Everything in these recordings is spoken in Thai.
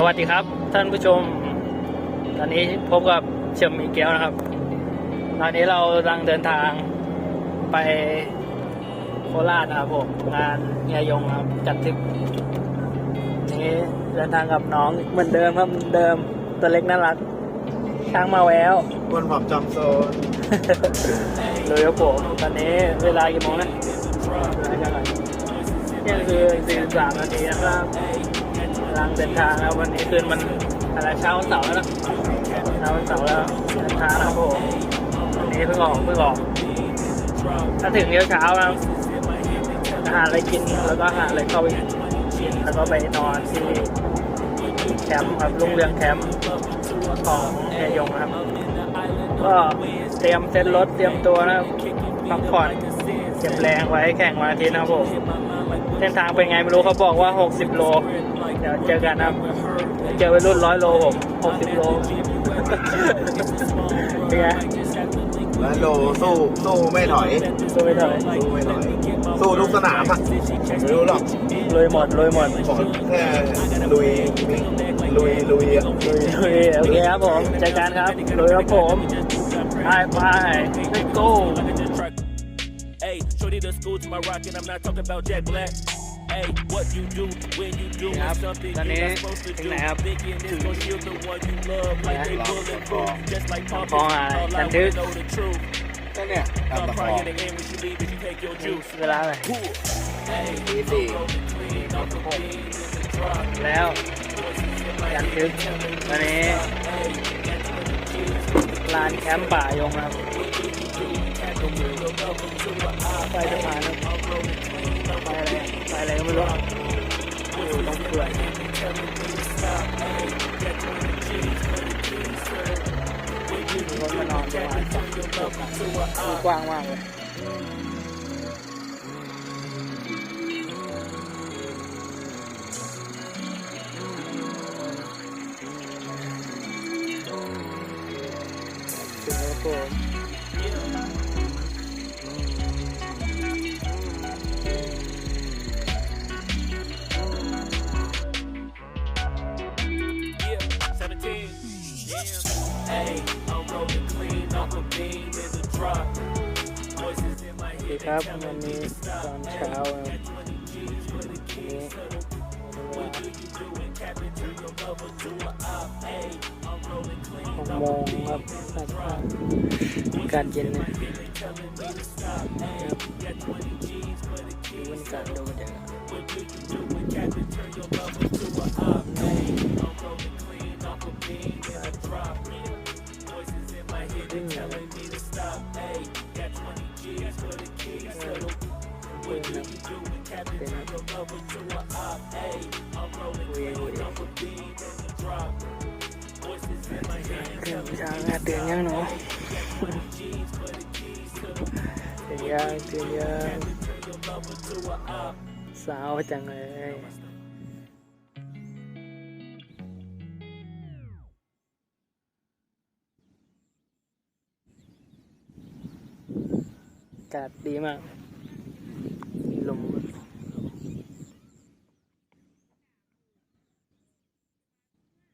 สวัสดีครับ ท่านผู้ชม ตอนนี้พบกับเชมมีเกลนะครับ ตอนนี้เรากำลังเดินทางไปโคราชนะครับผมงานเฮียยงครับจัดทริปนี้เดินทางกับน้องเหมือนเดิมครับเหมือนเดิมตัวเล็กน่ารัก ช้างมาแววบนผับจำโซนเลยครับผมตอนนี้เวลากี่โมงนะเวลาเท่าไหร่เนี่ยคือสี่สามนาทีนะครับกำลังเดินทางแล้ววันนี้คืนมันอะไรเช้าวันเสาร์แล้วนะเช้าวันเสาร์แล้วเดินทางนะครับผมวันนี้เพิ่งออกเพิ่งออกถ้าถึงเช้าเช้านะอาหารอะไรกินแล้วก็อาหารอะไรเข้าไปกินแล้วก็ไปนอนที่แคมป์ครับลุงเรืองแคมป์ของเฮียยงครับ ก็เตรียมเซ็ตรถเตรียมตัวนะครับพักผ่อนเก็บแรงไว้แข่งวันอาทิตย์นะครับผมเส้นทางเป็นไงไม่รู้เขาบอกว่า 60 โล เดี๋ยวเจอกันนะครับเจอไปรุ่นร้อยโลผม60โลเป็นไงและโลสู้สู้ไม่ถอยสู้ไปเถอะสู้ไม่ถอยสู้ทุกสนามอะไม่รู้หรอกลุยหมดลุยหมดขอแค่ลุยลุยลุยอะลุยลุยโอเคครับผมเจอกันครับลุยครับผมไปไป let's go Hey, shorty the school to my rock, and I'm not talking about Jack Black. Hey, what you do when you do Yep, something done you're not it. supposed to Think do. now. Thinking it's gonna shield the one you love like they Yeah. bulletproof, just like Pop. Come on, All I can wanna do. know the truth. ก็เนี่ยตาม I'm ตะคอ crying in the end when she leave, and you take your juice. เวลาไหน Cool. Hey, ทีสี่ clean off the bean in the drop. แล้ว ยันทึกวันนี้ ลานแคมป์ป่ายงนะครับ ไปสะพานครับ ไปอะไรไปอะไรก็ไม่รู้อยู่ตรงเขื่อนมีรถมานอนประมาณสองกว้างมากเลยถึงแล้ Hey, I'm rolling clean off a beam in the drop. Voices in my สวัสดี head. ครับวันนี้ตอนเช้าครับวันนี้หกโมงครับอากาศเย็นนะดูบรรยากาศดูบรรยากาศวิ่งเลยตื่นเช้านะตื่นยังหนูตื่นยังตื่นยังสาวจังเลยอากาศดีมากมีลม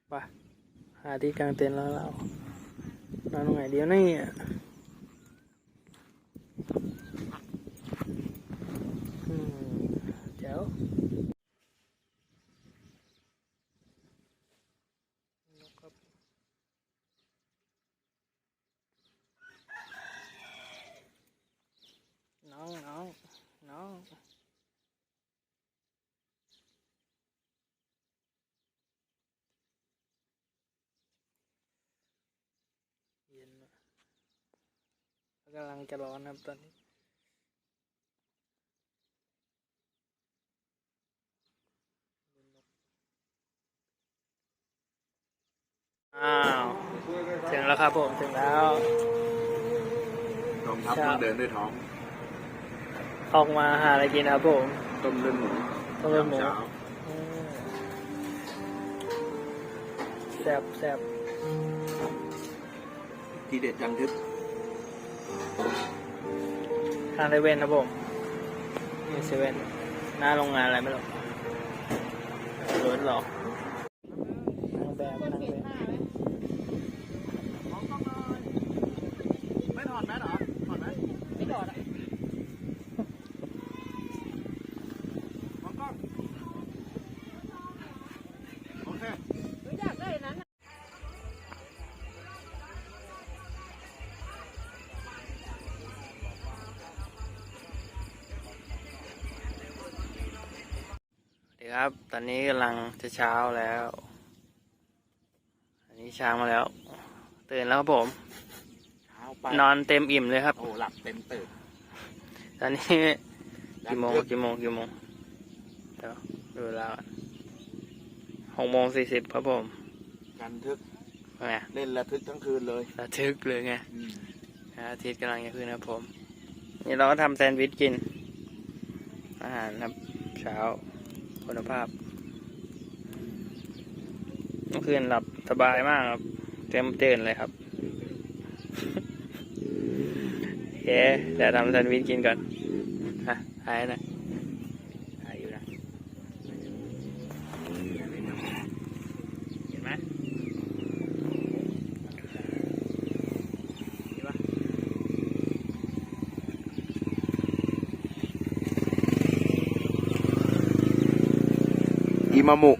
ไปหาที่กลางเต็นท์แล้วเรานอนตรงไหนเดียวนี่ยอืมเจ๋วน้องน้องน้องเย็นว่ะ กำลังจะร้อนครับตอนนี้ อ้าว ถึงแล้วครับผม ถึงแล้ว กองทัพต้องเดินด้วยท้อง ออกมาหาอะไรกินครับผม ต้มเลือดหมูต้มเลือดหมูช้าอืมแซ่บแซ่บทีเด็ดจังทึบ ทางเซเว่นครับผมนี่เซเว่นหน้าโรงงานอะไรไม่รู้รถหรอก ดีครับ ตอนนี้กำลังจะเช้าแล้ว อันนี้เช้ามาแล้ว ตื่นแล้วครับผม เช้าไปนอนเต็มอิ่มเลยครับ โอ้หลับเต็มตื่นตอนนี้กี่โมงกี่โมงกี่โมงเดี๋ยวดูเวลาก่อนหกโมงสี่สิบครับผมกันทึกว่าไงเล่นระทึกทั้งคืนเลยระทึกเลยไงอืมพระอาทิตย์กำลังจะขึ้นครับผม นี่เราก็ทำแซนด์วิชกิน อาหารครับเช้า คุณภาพเมื่อคืนหลับสบายมากครับ เต็มตื่นเลยครับโอเคเดี๋ยวทำแซนด์วิชกินก่อนฮะถ่ายนะถ่ายอยู่นะ เห็นไหมเห็นปะ อิมามุ